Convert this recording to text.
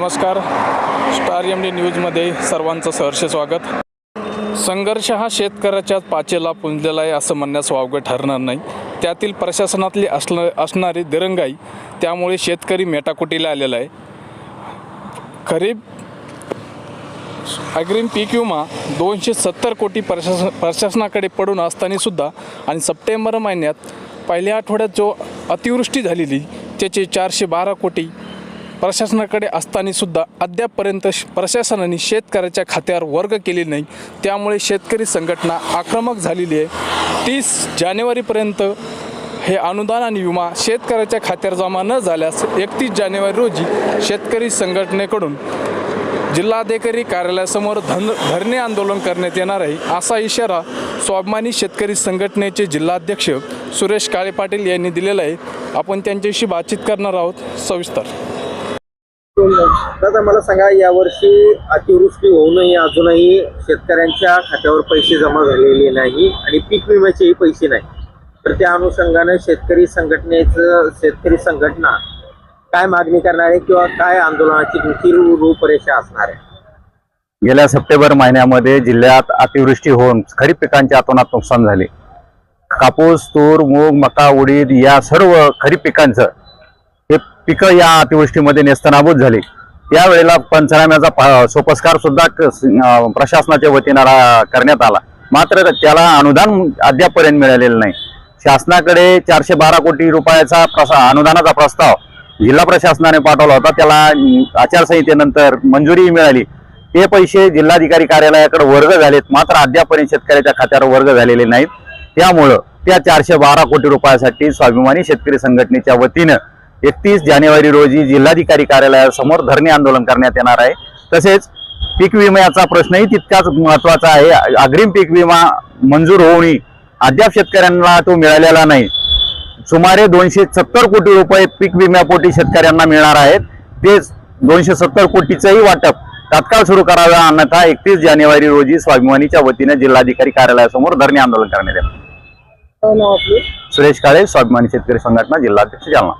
नमस्कार. Star M D न्यूजमध्ये सर्वांचं सहर्ष स्वागत. संघर्ष हा शेतकऱ्याच्या पाचेला पुंजलेला आहे असं म्हणण्यास वावगं ठरणार नाही. त्यातील प्रशासनातली असलं असणारी दिरंगाई त्यामुळे शेतकरी मेटाकुटीला आलेला आहे. खरीप अग्रिम पीक विमा दोनशे सत्तर कोटी प्रशासन प्रशासनाकडे पडून असताना सुद्धा आणि सप्टेंबर महिन्यात पहिल्या आठवड्यात जो अतिवृष्टी झालेली त्याचे चारशे बारा कोटी प्रशासनाकडे असताना सुद्धा अद्यापपर्यंत श- प्रशासनाने शेतकऱ्याच्या खात्यावर वर्ग केले नाही. त्यामुळे शेतकरी संघटना आक्रमक झालेली आहे. तीस जानेवारीपर्यंत हे अनुदान आणि विमा शेतकऱ्याच्या खात्यावर जमा न झाल्यास एकतीस जानेवारी रोजी शेतकरी संघटनेकडून जिल्हाधिकारी कार्यालयासमोर धन धरणे आंदोलन करण्यात येणार आहे. असा इशारा स्वाभिमानी शेतकरी संघटनेचे जिल्हाध्यक्ष सुरेश काळे पाटील यांनी दिलेला आहे. आपण त्यांच्याशी बातचीत करणार आहोत. सविस्तर. दादा मला सांगा यावर्षी अतिवृष्टी होऊनही अजूनही शेतकऱ्यांच्या खात्यावर पैसे जमा झालेले नाही आणि पीक विम्याचेही पैसे नाही. तर त्या अनुषंगाने शेतकरी संघटनेचं शेतकरी संघटना काय मागणी करणार आहे किंवा काय आंदोलनाची तुमची रूपरेषा असणार आहे? गेल्या सप्टेंबर महिन्यामध्ये जिल्ह्यात अतिवृष्टी होऊन खरीप पिकांचे अतोनात नुकसान झाले. कापूस तूर मूग मका उडीद या सर्व खरीप पिकांचं पिकं या अतिवृष्टीमध्ये नेस्तनाबूत झाली. त्यावेळेला पंचनाम्याचा सोपस्कार सुद्धा प्रशासनाच्या वतीनं करण्यात आला. मात्र त्याला अनुदान अद्यापपर्यंत मिळालेलं नाही. शासनाकडे चारशे बारा कोटी रुपयाचा प्रसा अनुदानाचा प्रस्ताव जिल्हा प्रशासनाने पाठवला होता. त्याला आचारसंहितेनंतर मंजुरी मिळाली. ते पैसे जिल्हाधिकारी कार्यालयाकडे वर्ग झालेत. मात्र अद्यापपर्यंत शेतकऱ्याच्या खात्यावर वर्ग झालेले नाहीत. त्यामुळं त्या चारशे बारा कोटी रुपयासाठी स्वाभिमानी शेतकरी संघटनेच्या वतीनं एकतीस जानेवारी रोजी जिल्हाधिकारी कार्यालयासमोर धरणे आंदोलन करण्यात येणार आहे. तसेच पीक विम्याचा प्रश्नही तितकाच महत्त्वाचा आहे. अग्रिम पीक विमा मंजूर होऊनही अद्याप शेतकऱ्यांना तो मिळालेला नाही. सुमारे दोनशे सत्तर कोटी रुपये पीक विम्यापोटी शेतकऱ्यांना मिळणार आहेत. ते दोनशे सत्तर कोटीचंही वाटप तात्काळ सुरू करावे अन्यथा एकतीस जानेवारी रोजी स्वाभिमानीच्या वतीने जिल्हाधिकारी कार्यालयासमोर धरणे आंदोलन करण्यात येणार सुरेश काळे स्वाभिमानी शेतकरी संघटना जिल्हाध्यक्ष जालना.